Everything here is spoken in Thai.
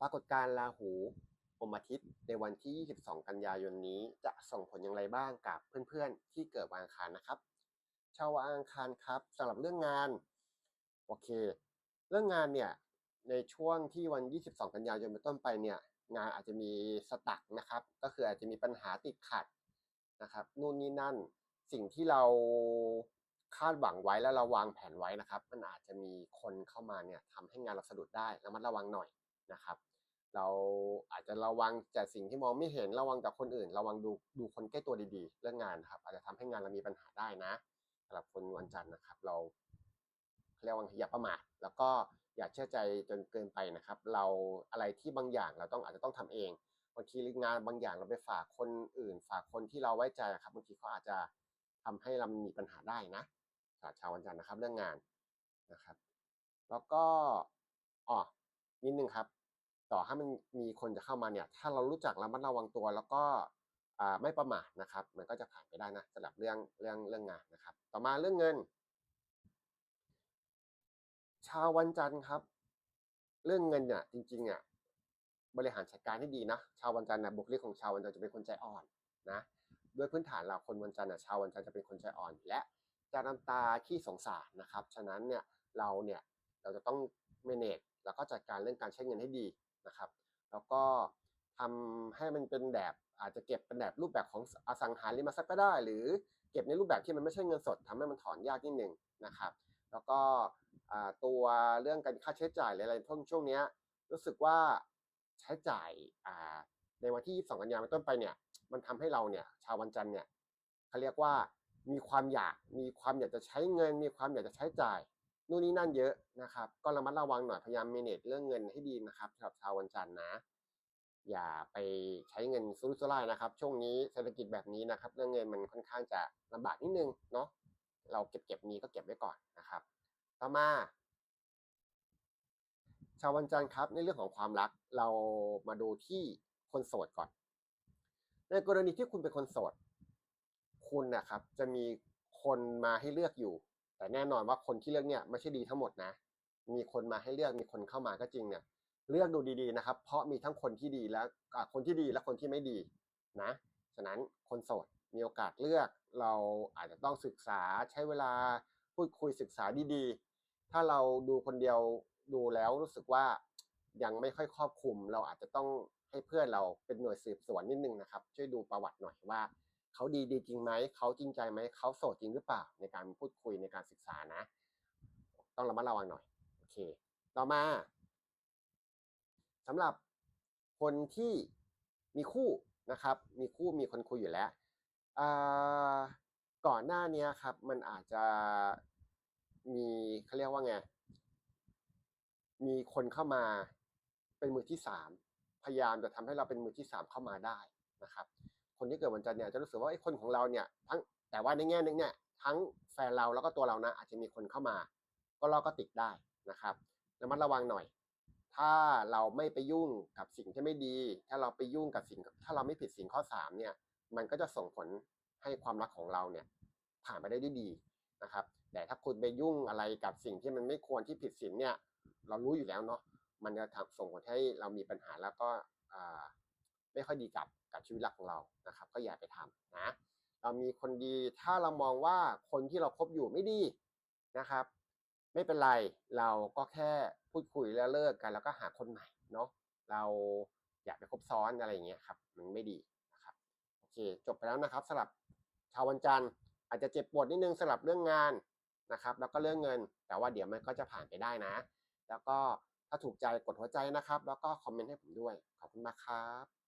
ปรากฏการณ์ราหูอมอาทิตย์ในวันที่ 22 กันยายนนี้จะส่งผลอย่างไรบ้างกับเพื่อนๆ ที่เกิดวันอังคารนะครับ ชาววันอังคารครับสำหรับเรื่องงานโอเค เรื่องงานเนี่ยในช่วงที่วัน 22 กันยายนเป็นต้นไปเนี่ยงานอาจจะมีสตักนะครับ ก็คืออาจจะมีปัญหาติดขัดนะครับนู่นนี่นั่นสิ่งที่เราคาดหวังไว้แล้วเราวางแผนไว้นะครับ มันอาจจะมีคนเข้ามาเนี่ยทำให้งานเราสะดุดได้ระมัดระวังหน่อย นะครับ เราอาจจะระวังจากสิ่งที่มองไม่เห็นระวังจากคนอื่น ระวังดูดูคนใกล้ตัวดีๆ เรื่องงานนครับ อาจจะทำให้งานเรามีปัญหาได้นะสำหรับคนวันจันทร์นะครับ เราเรียกว่าอย่าประมาทแล้วก็อย่าเชื่อใจจนเกินไปนะครับ เราอะไรที่บางอย่างเราต้องอาจจะต้องทำเองบางทีงานบางอย่างเราไปฝากคนอื่น ฝากคนที่เราไว้ใจครับบางทีเขาอาจจะทำให้เรามีปัญหาได้นะสำหรับชาววันจันทร์นะครับ เรื่องงานนะครับ แล้วก็อ๋อนิดนึงครับ ต่อให้มันมีคนจะเข้ามาเนี่ย ถ้าเรารู้จักระมัดระวังตัว แล้วก็ไม่ประมาทนะครับ มันก็จะผ่านไปได้นะสำหรับเรื่องเรื่องเรื่องงานนะครับ ต่อมาเรื่องเงิน ชาววันจันทร์ครับ เรื่องเงินเนี่ยจริงๆเนี่ยบริหารจัดการให้ดีนะ ชาววันจันทร์นะบุคลิกของชาววันจันทร์จะเป็นคนใจอ่อนนะด้วยพื้นฐานเราคนวันจันทร์นะชาววันจันทร์จะเป็นคนใจอ่อน และจะน้ำตาขี้สงสารนะครับ ฉะนั้นเนี่ยเราเนี่ยเราจะต้อง manage แล้วก็จัดการเรื่องการใช้เงินให้ดี นะครับ แล้วก็ทำให้มันเป็นแบบอาจจะเก็บเป็นแบบรูปแบบของอสังหาริมทรัพย์ก็ได้ หรือเก็บในรูปแบบที่มันไม่ใช่เงินสดทำให้มันถอนยากนิดหนึ่งนะครับ แล้วก็ตัวเรื่องการค่าใช้จ่ายอะไรช่วงช่วงนี้รู้สึกว่าใช้จ่ายในวันที่ 22 กันยายนเป็นต้นไปเนี่ย มันทำให้เราเนี่ยชาววันจันทร์เนี่ยเขาเรียกว่ามีความอยากมีความอยากจะใช้เงิน มีความอยากจะใช้จ่าย นู่นนี่นั่นเยอะนะครับ ก็ระมัดระวังหน่อยพยายามเมเนจเรื่องเงินให้ดีนะครับสำหรับชาววันจันทร์นะ อย่าไปใช้เงินซุรุ่ยซุร่ายนะครับ ช่วงนี้เศรษฐกิจแบบนี้นะครับ เรื่องเงินมันค่อนข้างจะลำบากนิดนึงเนาะเราเก็บเก็บมีก็เก็บไว้ก่อนนะครับ ต่อมา ชาววันจันทร์ครับ ในเรื่องของความรักเรามาดูที่คนโสดก่อน ในกรณีที่คุณเป็นคนโสด คุณนะครับ จะมีคนมาให้เลือกอยู่ แต่แน่นอนว่าคนที่เลือกเนี่ยไม่ใช่ดีทั้งหมดนะ มีคนมาให้เลือกมีคนเข้ามาก็จริงเนี่ยเลือกดูดีๆนะครับ เพราะมีทั้งคนที่ดีและคนที่ดีและคนที่ไม่ดีนะ ฉะนั้นคนโสดมีโอกาสเลือกเราอาจจะต้องศึกษาใช้เวลาพูดคุยศึกษาดีๆ ถ้าเราดูคนเดียวดูแล้วรู้สึกว่ายังไม่ค่อยครอบคลุม เราอาจจะต้องให้เพื่อนเราเป็นหน่วยสืบสวนนิดนึงนะครับ ช่วยดูประวัติหน่อยว่า เขาดีดีจริงไหมเขาจริงใจไหมเขาโสดจริงหรือเปล่าในการพูดคุยในการศึกษานะ ต้องระมัดระวังหน่อยโอเค ต่อมาสำหรับคนที่มีคู่นะครับ มีคู่มีคนคุยอยู่แล้วก่อนหน้านี้ครับ มันอาจจะมีเขาเรียกว่าไงมีคนเข้ามาเป็นมือที่สามพยายามจะทำให้เราเป็นมือที่สามเข้ามาได้นะครับ คนที่เกิดวันจันทร์เนี่ยจะรู้สึกว่าไอ้คนของเราเนี่ยทั้งแต่ว่าในแง่นึงเนี่ยทั้งแฟนเราแล้วก็ตัวเรานะอาจจะมีคนเข้ามา ก็เราก็ติดได้นะครับระมัดระวังหน่อย ถ้าเราไม่ไปยุ่งกับสิ่งที่ไม่ดี ถ้าเราไปยุ่งกับสิ่ง ถ้าเราไม่ผิดสิ่งข้อสามเนี่ยมันก็จะส่งผลให้ความรักของเราเนี่ยผ่านไปได้ด้วยดีนะครับ แต่ถ้าคุณไปยุ่งอะไรกับสิ่งที่มันไม่ควรที่ผิดศีลเนี่ย เรารู้อยู่แล้วเนาะ มันจะส่งผลให้เรามีปัญหาแล้วก็ ไม่ค่อยดีกับกับชีวิตรักของเรานะครับ ก็อย่าไปทำนะเรามีคนดีถ้าเรามองว่าคนที่เราคบอยู่ไม่ดีนะครับ ไม่เป็นไรเราก็แค่พูดคุยแล้วเลิกกัน แล้วก็หาคนใหม่เนาะเราอยากไปคบซ้อนอะไรอย่างเงี้ยครับมันไม่ดีนะครับโอเคจบไปแล้วนะครับสำหรับชาววันจันทร์อาจจะเจ็บปวดนิดนึงสำหรับเรื่องงานนะครับ แล้วก็เรื่องเงิน แต่ว่าเดี๋ยวมันก็จะผ่านไปได้นะ แล้วก็ถ้าถูกใจกดหัวใจนะครับ แล้วก็คอมเมนต์ให้ผมด้วยขอบคุณมากครับ